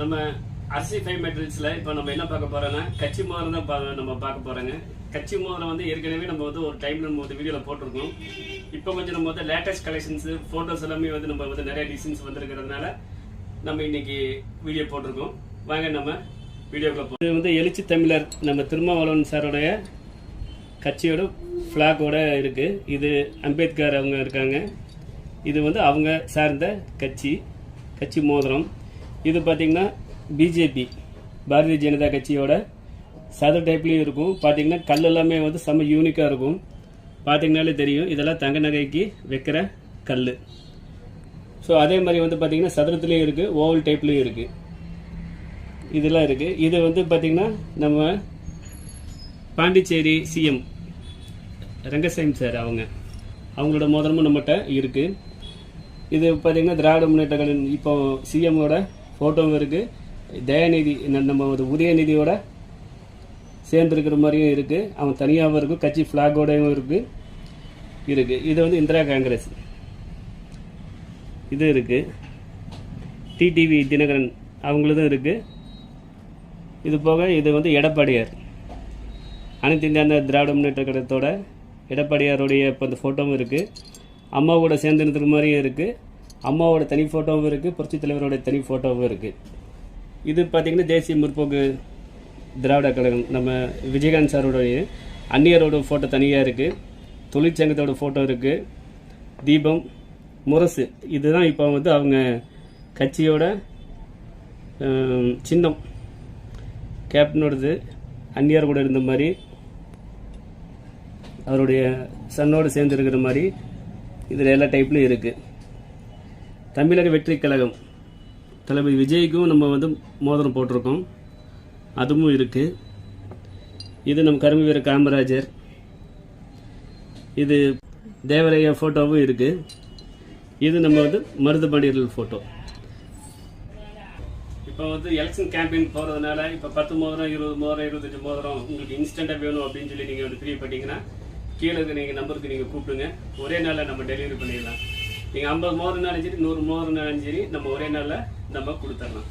நம்ம அரிசி ஃபைவ் மெட்டீரியல்ஸில் இப்போ நம்ம என்ன பார்க்க போகிறோன்னா கச்சி மோதிரம் தான் பா- நம்ம பார்க்க போகிறோங்க கச்சி மோதிரம் வந்து ஏற்கனவே நம்ம வந்து ஒரு டைம்ல நம்ம வந்து வீடியோவில் போட்டிருக்கோம். இப்போ கொஞ்சம் நம்ம வந்து லேட்டஸ்ட் கலெக்ஷன்ஸ் ஃபோட்டோஸ் எல்லாமே வந்து நம்ம வந்து நிறைய டிசைன்ஸ் வந்திருக்கிறதுனால நம்ம இன்னைக்கு வீடியோ போட்டிருக்கோம். வாங்க நம்ம வீடியோக்குள்ள போ இது வந்து எழுச்சி தமிழர் நம்ம திருமாவளவன் சாரோடைய கட்சியோட ஃப்ளாகோட இருக்கு. இது அம்பேத்கர் அவங்க இருக்காங்க. இது வந்து அவங்க சார்ந்த கட்சி கட்சி மோதிரம். இது பார்த்தீங்கன்னா பிஜேபி பாரதிய ஜனதா கட்சியோட சதுர டைப்லேயும் இருக்கும். பார்த்தீங்கன்னா கல் எல்லாமே வந்து செம்ம யூனிக்காக இருக்கும். பார்த்தீங்கனாலே தெரியும். இதெல்லாம் தங்க நகைக்கு வைக்கிற கல் ஸோ அதே மாதிரி வந்து பார்த்தீங்கன்னா சதுரத்துலேயும் இருக்குது ஓவல் டைப்லேயும் இருக்குது இதெல்லாம் இருக்குது இது வந்து பார்த்திங்கன்னா நம்ம பாண்டிச்சேரி சிஎம் ரங்கசாமி சார் அவங்க. அவங்களோட மோதிரமும் நம்மகிட்ட இருக்குது இது பார்த்தீங்கன்னா திராவிட முன்னேற்ற கழகம் இப்போ சிஎம்மோட ஃபோட்டோவும் இருக்குது தயாநிதி நம்ம உதயநிதியோட உதயநிதியோட சேர்ந்துருக்கிற மாதிரியும் இருக்குது அவன் தனியாகவும் இருக்கும் கட்சி ஃப்ளாகோடையும் இருக்குது இருக்குது இது வந்து இந்திரா காங்கிரஸ். இது இருக்குது டிடிவி தினகரன் அவங்களதும் இருக்குது இது போக இது வந்து எடப்பாடியார். அனைத்து இந்திய அண்ணா திராவிட முன்னேற்ற கழகத்தோட எடப்பாடியாருடைய இப்போ அந்த ஃபோட்டோவும் இருக்குது அம்மாவோட சேர்ந்து இருக்கிற மாதிரியும் இருக்குது அம்மாவோட தனி ஃபோட்டோவும் இருக்குது புரட்சி தலைவரோட தனி ஃபோட்டோவும் இருக்குது இது பார்த்திங்கன்னா தேசிய முற்போக்கு திராவிட கழகம். நம்ம விஜயகாந்த் சாரோடைய அந்நியரோட ஃபோட்டோ தனியாக இருக்குது தொழிற்சங்கத்தோட ஃபோட்டோ இருக்குது தீபம் முரசு. இதுதான் இப்போ வந்து அவங்க கட்சியோட சின்னம். கேப்டனோடது அந்நியார் கூட இருந்த மாதிரி அவருடைய சன்னோடு சேர்ந்து இருக்கிற மாதிரி இதில் எல்லா டைப்லையும் இருக்குது தமிழக வெற்றி கழகம் தளபதி விஜய்க்கும் நம்ம வந்து மோதிரம் போட்டிருக்கோம். அதுவும் இருக்குது இது நம்ம கரும்பு வீரர் காமராஜர். இது தேவரையா ஃபோட்டோவும் இருக்குது இது நம்ம வந்து மருதுபாண்டியர்கள் ஃபோட்டோ இப்போ வந்து எலெக்ஷன் கேம்பெயின் போகிறதுனால இப்போ பத்து மோதிரம் இருபது மோதிரம் இருபத்தஞ்சு மோதிரம் உங்களுக்கு இன்ஸ்டண்ட்டாக வேணும் அப்படின்னு சொல்லி நீங்கள் வந்து பிரியப்பட்டீங்கன்னா கீழே இருக்க நீங்கள் நம்பருக்கு நீங்கள் கூப்பிடுங்க. ஒரே நாளில் நம்ம டெலிவரி பண்ணிடலாம். நீங்கள் ஐம்பது மோதிரம்னாலும் சரி நூறு மோதிரம்னாலும் சரி நம்ம ஒரே நாளில் நம்ம கொடுத்துடலாம்.